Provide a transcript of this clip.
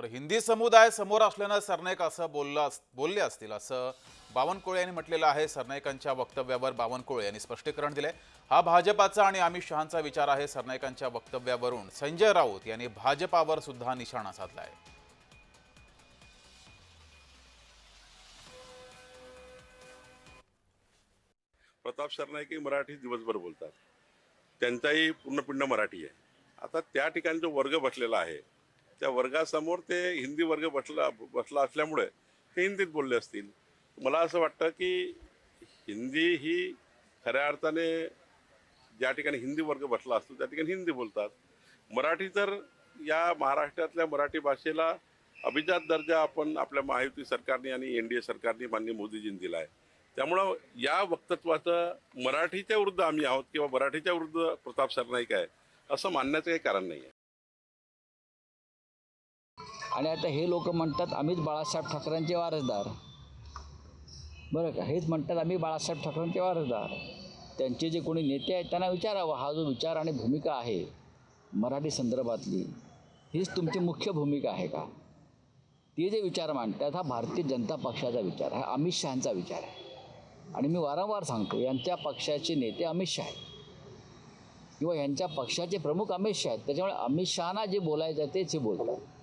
तर हिंदी समुदाय समोर असल्यानं सरनाईक असं बोललं अस- बोलले असतील असं बावनकुळे यांनी म्हटलेलं आहे. सरनाईकांच्या वक्तव्यावर बावनकुळे यांनी स्पष्टीकरण दिले हा भाजपाचा आणि अमित शहांचा विचार आहे. सरनाईकांच्या वक्तव्यावरून संजय राऊत यांनी भाजपावर सुद्धा निशाणा साधला आहे प्रताप सरनाईक मराठी दिवसभर बोलतात. त्यांचाही पूर्णपिंड मराठी आहे. आता त्या ठिकाणी जो वर्ग बसलेला आहे. त्या वर्गासमोर ते हिंदी वर्ग बसला बसला असल्यामुळे ते हिंदीत बोलले असतील. मला असं वाटतं की हिंदी ही खऱ्या अर्थाने ज्या ठिकाणी हिंदी वर्ग बसला असतो त्या ठिकाणी हिंदी बोलतात. मराठी तर या महाराष्ट्रातल्या मराठी भाषेला अभिजात दर्जा आपण आपल्या महायुती सरकारने आणि एन डी ए सरकारने मान्य मोदीजींनी दिला आहे त्यामुळं या वक्तत्वाचं मराठीच्या विरुद्ध आम्ही आहोत किंवा मराठीच्या विरुद्ध प्रताप सरनाईक आहे असं मानण्याचं काही कारण नाही आहे आणि आता हे लोक म्हणतात आम्हीच बाळासाहेब ठाकरेंचे वारसदार. बरं का? हेच म्हणतात आम्ही बाळासाहेब ठाकरेंचे वारसदार. त्यांचे जे कोणी नेते आहेत त्यांना विचारावं. हा जो विचार आणि भूमिका आहे मराठी संदर्भातली हीच तुमची मुख्य भूमिका आहे का? ते जे विचार मांडतात हा भारतीय जनता पक्षाचा विचार हा अमित शहांचा विचार आहे. आणि मी वारंवार सांगतो यांच्या पक्षाचे नेते अमित शहा आहेत. किंवा यांच्या पक्षाचे प्रमुख अमित शहा आहेत. त्याच्यामुळे अमित शहाना जे बोलायचं आहे तेच हे बोलतात.